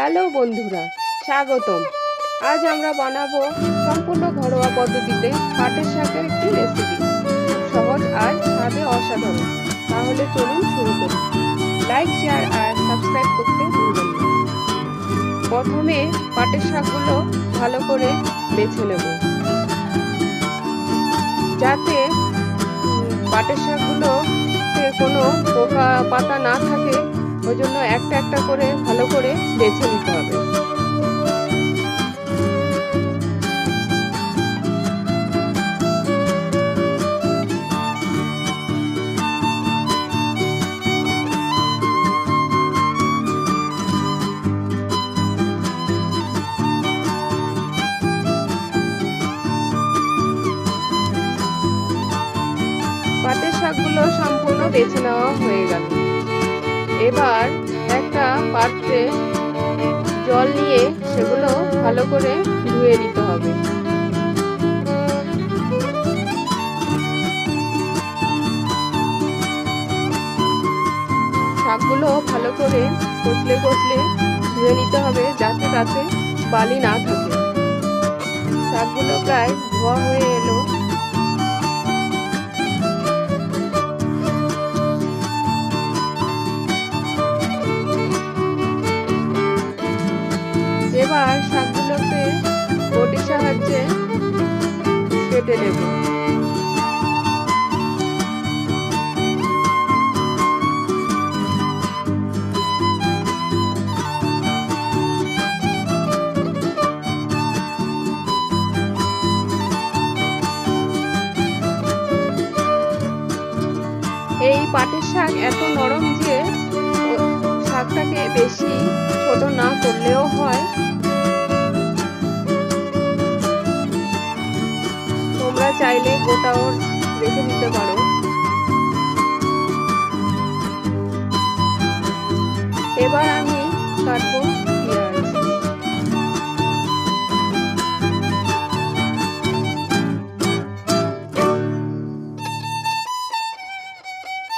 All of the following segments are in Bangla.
হ্যালো বন্ধুরা, স্বাগতম। আজ আমরা বানাবো সম্পূর্ণ ঘরোয়া পদ্ধতিতে পাটের শাকের একটি রেসিপি সহজ আর স্বাদে অসাধারণ। তাহলে চলুন শুরু করি। লাইক শেয়ার আর সাবস্ক্রাইব করতে ভুলবেন না। প্রথমে পাটের শাকগুলো ভালো করে বেছে নেব। যাতে পাটের শাকগুলোতে কোনো পোকা, পাতা না থাকে ওই জন্য একটা একটা করে ভালো করে বেছে নিতে হবে। পাটের শাকগুলো সম্পূর্ণ বেছে নেওয়া হয়ে গেল। এবার একটা পাত্রে জল নিয়ে সেগুলো ভালো করে ধুয়ে নিতে হবে। শাকগুলো ভালো করে কচলে কচলে ধুয়ে নিতে হবে যাতে তাতে বালি না থাকে। শাকগুলো প্রায় ধোয়া হয়ে এলো। কেটে নেব। এই পাটের শাক এত নরম যে শাকটাকে বেশি ছোট না করলেও হয়। তোমরা চাইলে গোটাও রেখে দিতে পারো। এবার আমি কাটবো পেঁয়াজ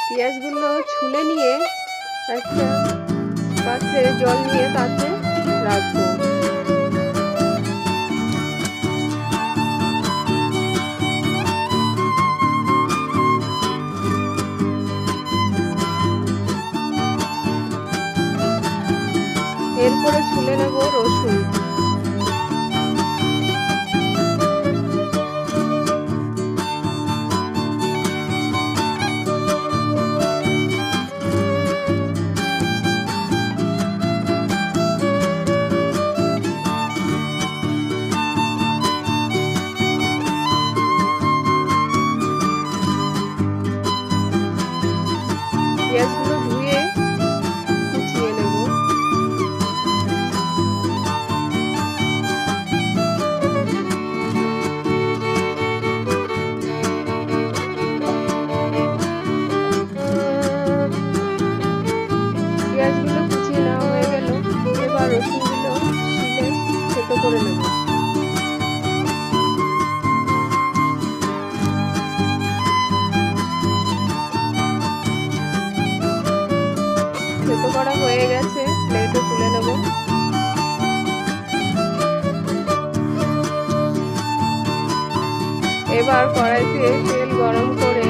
পেঁয়াজগুলো ছুলে নিয়ে একটা পাত্রে জল নিয়ে তাতে রাখব। এরপরে ছুলে নেব রসুন। করে নেব। থেতো করা হয়ে গেছে প্লেটে তুলে নেব। এবার কড়াইতে তেল গরম করে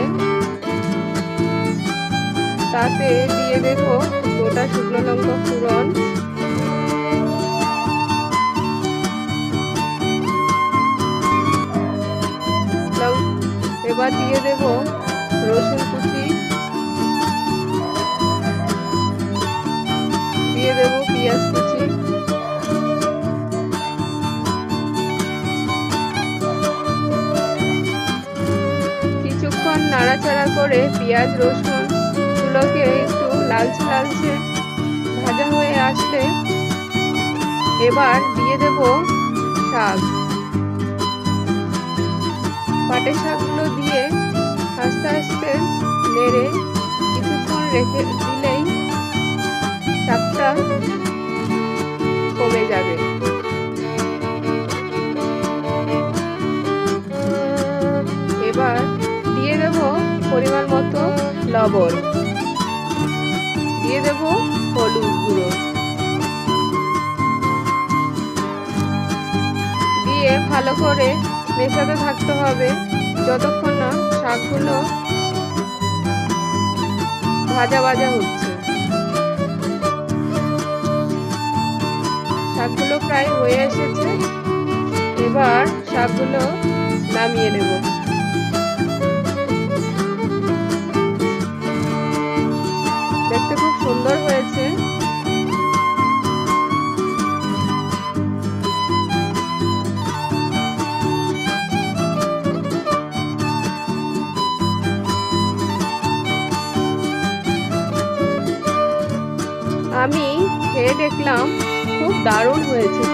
তাতে দিয়ে দেব গোটা শুকনো লঙ্কা ফোড়ন। এবার দিয়ে দেব রসুন কুচি। দিয়ে দেব পেঁয়াজ কুচি। কিছুক্ষণ নাড়াচাড়া করে পেঁয়াজ, রসুন গুলোকে একটু লালচে লালচে ভাজা হয়ে আসলে এবার দিয়ে দেব শাক। পাটের শাকগুলো দিয়ে আস্তে আস্তে নেড়ে কিছুক্ষণ রেখে দিলেই শাকটা কমে যাবে। এবার দিয়ে দেব পরিমাণ মতো লবণ। দিয়ে দেব হলুদ গুঁড়ো। দিয়ে ভালো করে মেশাতে থাকতে হবে। যতক্ষণ না শাকগুলো ভাজা ভাজা হচ্ছে। শাকগুলো প্রায় হয়ে এসেছে। এবার শাকগুলো নামিয়ে নেব। দেখতে খুব সুন্দর হয়েছে। আমি খেয়ে দেখলাম খুব দারুণ হয়েছে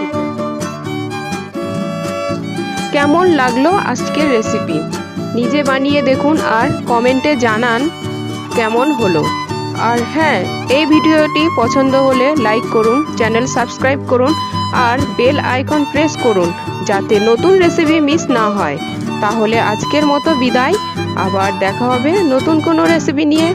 কেমন লাগল আজকের রেসিপি নিজে বানিয়ে দেখুন আর কমেন্টে জানান কেমন হলো। আর হ্যাঁ এই ভিডিওটি পছন্দ হলে লাইক করুন চ্যানেল সাবস্ক্রাইব করুন আর বেল আইকন প্রেস করুন যাতে নতুন রেসিপি মিস না হয়। তাহলে আজকের মতো বিদায়, আবার দেখা হবে নতুন কোনো রেসিপি নিয়ে।